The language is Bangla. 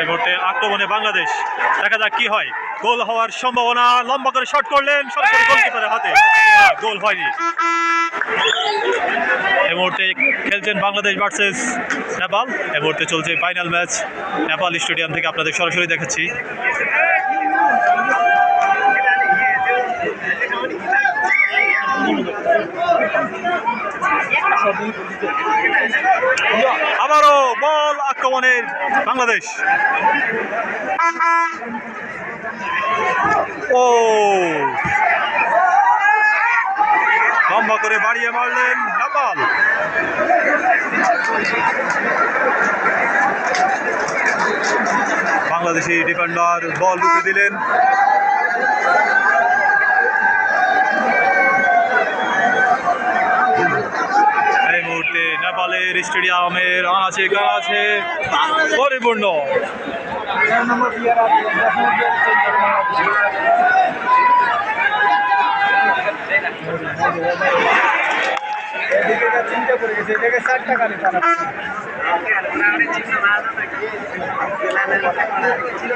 এই আক্রমণে বাংলাদেশ। দেখা যাক কি হয়। গোল হওয়ার সম্ভাবনা, লম্বা করে শট করলেন, সরাসরি গোলকিপারের হাতে। গোল হয়নি। এই মুহূর্তে খেলছেন বাংলাদেশ ভার্সেস নেপাল। এই মুহূর্তে চলছে ফাইনাল ম্যাচ। নেপাল স্টেডিয়াম থেকে আপনাদের সরাসরি দেখাচ্ছি। আবারও বল আক্রমণের বাংলাদেশ। ও। লম্বা করে বাড়িয়ে মারলেন নেপাল। বাংলাদেশি ডিফেন্ডার বল দিলেন এই মুহূর্তে নেপালের স্টেডিয়ামের আছে আছে। পরিপূর্ণ। টাকা